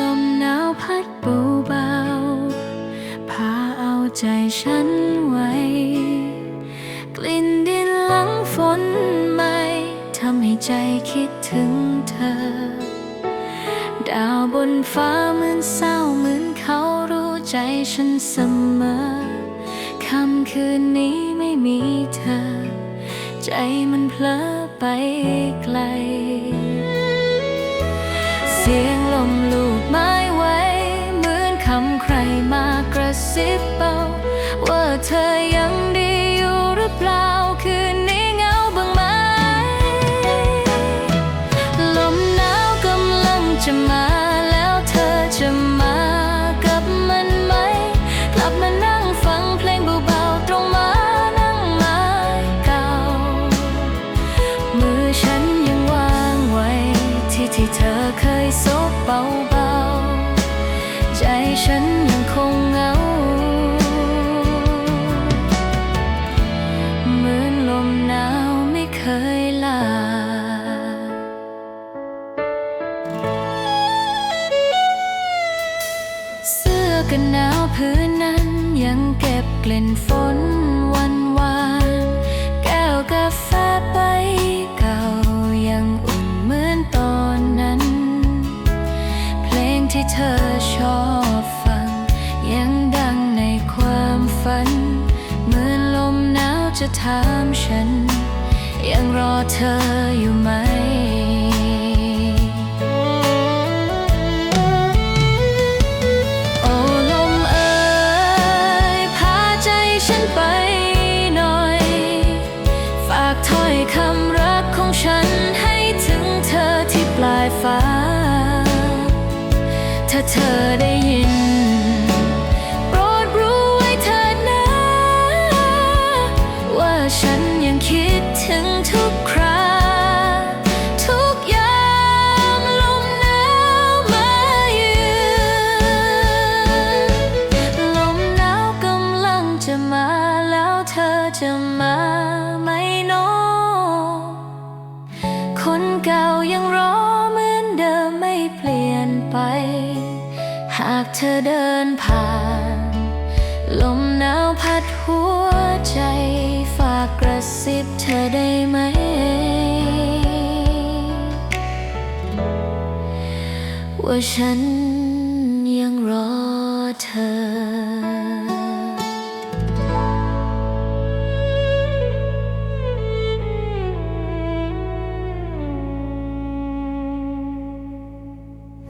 ลมหนาวพัดเบาพาเอาใจฉันไวกลิ่นดินหลังฝนใหม่ทำให้ใจคิดถึงเธอ ดาวบนฟ้าเหมือนเศร้าเหมือนเขารู้ใจฉันเสมอคำคืนนี้ไม่มีเธอ ใจมันเพลอไปไกล สียงลมลูกไม้ไว้เหมือนคำใครมากระซิบเบาว่าเธอยัง เบาๆ ใจฉันยังคงเหงา เหมือนลมหนาวไม่เคยลาเสื้อกันหนาวพื้นนั้นยังเก็บกลิ่นฝ จะถามฉัน ยังรอเธออยู่ไหมโอ้ลมเอ่ยพาใจฉันไปหน่อยฝากถอยคำรักของฉันให้ถึงเธอที่ปลายฟ้า ถ้าเธอได้ ฉันยังคิดถึงทุกคราทุกยามลมหนาวมาเยือนลมหนาวกำลังจะมาแล้วเธอจะมาไหมโนอคนเก่ายังรอเหมือนเดิมไม่เปลี่ยนไป หากเธอเดินผ่าน ลมหนาวพัดหัว ซิบเธอได้ไหม ว่าฉันยังรอเธอ